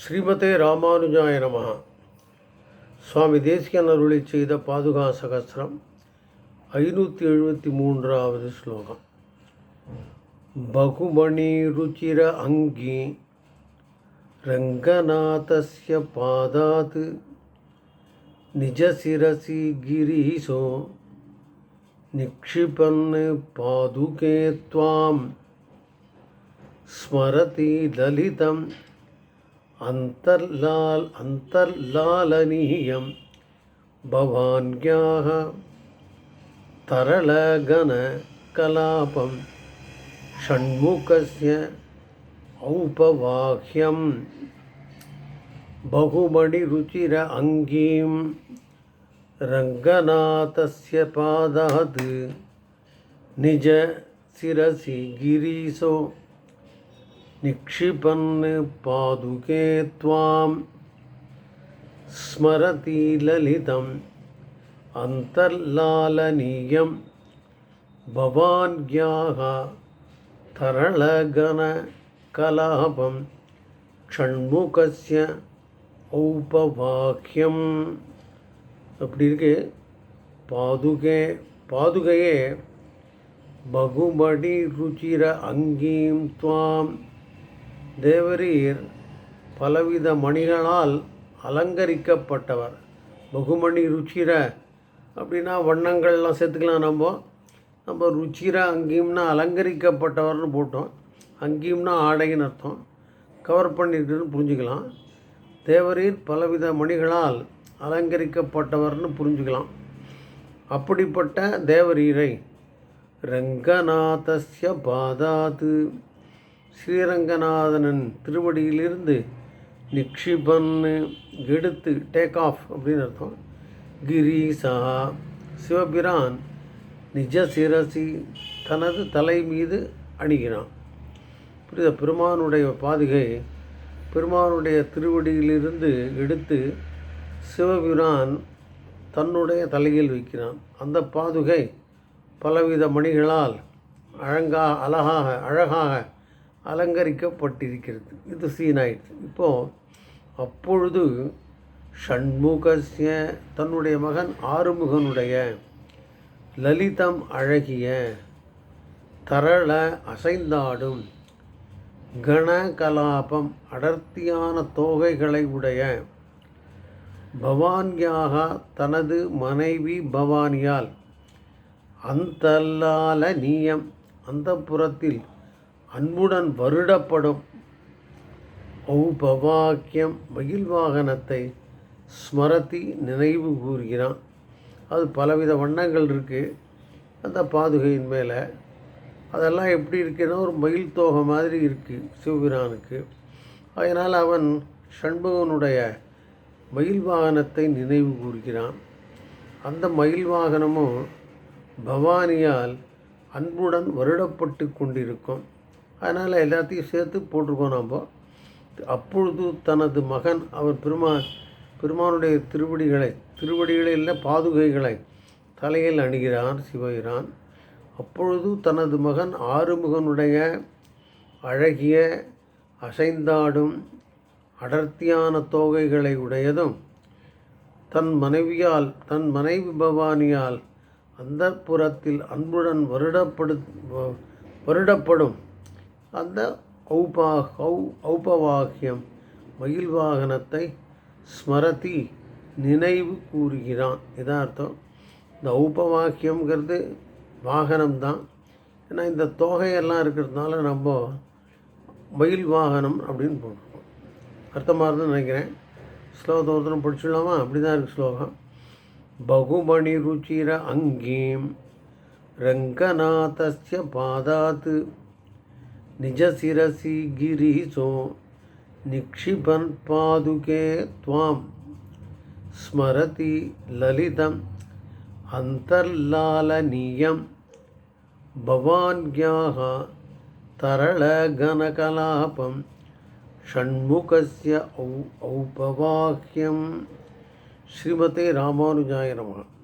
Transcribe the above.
ஸ்ரீமதே ராமானுஜாய நம. சுவாமி தேசிகன் அருளை செய்த பாதுகா சகசிரம் ஐநூற்றி எழுபத்தி மூன்றாவது ஸ்லோகம். பகுமணி ருச்சிர அங்கி ரங்கநாதஸ்ய பாதாத் நிஜசிரசி கிரீசோ நிக்ஷிபன் பாதுகே ஸ்மரதி லலிதம் अन्तर्लाल् अन्तर्लालनीयं भवान्याः तरलगणकलापं षण्मुखस्य औपवाह्यं बहुमणिरुचिर अङ्गीं रङ्गनाथस्य पादात् निज शिरसि गिरीशो निक्षिपन् पादुके त्वां स्मरति ललितम् अन्तर्लालनीयं भवान्याः तरलगणकलापं षण्मुखस्य औपवाक्यम् அப்படி இருக்கு பாதுகே பாதுகையே பகுமடி ருச்சிர அங்கீம் துவாம் தேவரீர் பலவித மணிகளால் அலங்கரிக்கப்பட்டவர். பகுமணி ருச்சிர அப்படின்னா வண்ணங்கள்லாம் சேர்த்துக்கலாம் நம்ம. நம்ம ருச்சிர அங்கேயும்னா அலங்கரிக்கப்பட்டவர்னு போட்டோம். அங்கேயும்னா ஆடைன்னு அர்த்தம். கவர் பண்ணிட்டுன்னு புரிஞ்சுக்கலாம். தேவரீர் பலவித மணிகளால் அலங்கரிக்கப்பட்டவர்னு புரிஞ்சுக்கலாம். அப்படிப்பட்ட தேவரீரை ரங்கநாதஸ்ய பாதாது ஸ்ரீரங்கநாதனன் திருவடியிலிருந்து நிக்ஷிபன்னு எடுத்து டேக் ஆஃப் அப்படின்னு அர்த்தம். கிரீசா சிவபிரான் நிஜ சிரசி தனது தலை மீது அணிகிறான். புரியுதா பெருமானுடைய பாதுகை பெருமானுடைய திருவடியிலிருந்து எடுத்து சிவபிரான் தன்னுடைய தலையில் வைக்கிறான். அந்த பாதுகை பலவித மணிகளால் அழங்கா அழகாக அழகாக அலங்கரிக்கப்பட்டிருக்கிறது. இது சீன் ஆயிடுச்சு இப்போது அப்பொழுது ஷண்முகசிய தன்னுடைய மகன் ஆறுமுகனுடைய லலிதம் அழகிய தரள அசைந்தாடும் கணகலாபம் அடர்த்தியான தோகைகளை உடைய பவானியாக தனது மனைவி பவானியால் அந்தல்லால நீயம் அந்த புறத்தில் அன்புடன் வருடப்படும் ஔபவாக்கியம் மயில் வாகனத்தை ஸ்மரதி நினைவு கூறுகிறான். அது பலவித வண்ணங்கள் இருக்குது அந்த பாதுகையின் மேலே அதெல்லாம் எப்படி இருக்குன்னா ஒரு மயில் தோகை மாதிரி இருக்குது சிவபிரானுக்கு. அதனால் அவன் ஷண்முகனுடைய மயில் வாகனத்தை நினைவு கூறுகிறான். அந்த மயில் வாகனமும் பவானியால் அன்புடன் வருடப்பட்டு கொண்டிருக்கும். அதனால் எல்லாத்தையும் சேர்த்து போட்டிருக்கோம் நம்ம அப்பொழுது தனது மகன் அவர் பெருமா பெருமானுடைய திருவடிகளை திருவடிகளை இல்லை பாதுகைகளை தலையில் அணுகிறான் சிவகிறான். அப்பொழுது தனது மகன் ஆறுமுகனுடைய அழகிய அசைந்தாடும் அடர்த்தியான தோகைகளை உடையதும் தன் மனைவியால் தன் மனைவி பவானியால் அந்த புறத்தில் அன்புடன் வருடப்படு வருடப்படும். அந்த ஔபா ஔ ஔபவாக்கியம் மயில் வாகனத்தை ஸ்மரதி நினைவு கூறுகிறான். இதான் அர்த்தம். இந்த ஔபவாக்கியம்ங்கிறது வாகனம்தான். ஏன்னா இந்த தொகையெல்லாம் இருக்கிறதுனால நம்ம மயில் வாகனம் அப்படின்னு போட்டிருக்கோம். அர்த்தமாக இருந்து நினைக்கிறேன். ஸ்லோகத்தை ஒருத்தரம் படிச்சுடலாமா? அப்படி தான் இருக்குது ஸ்லோகம். பகுமணி ருச்சிர அங்கீம் ரங்கநாதஸ்ய निज शिरसि गिरीशो निक्षिपन पादुके त्वाम स्मरति ललितम ललितम् अन्तर्लालनीयं भवान्याः तरलघनकलापं षण्मुखस्य औ औपवाह्यं श्रीमते रामानुजाय नमः।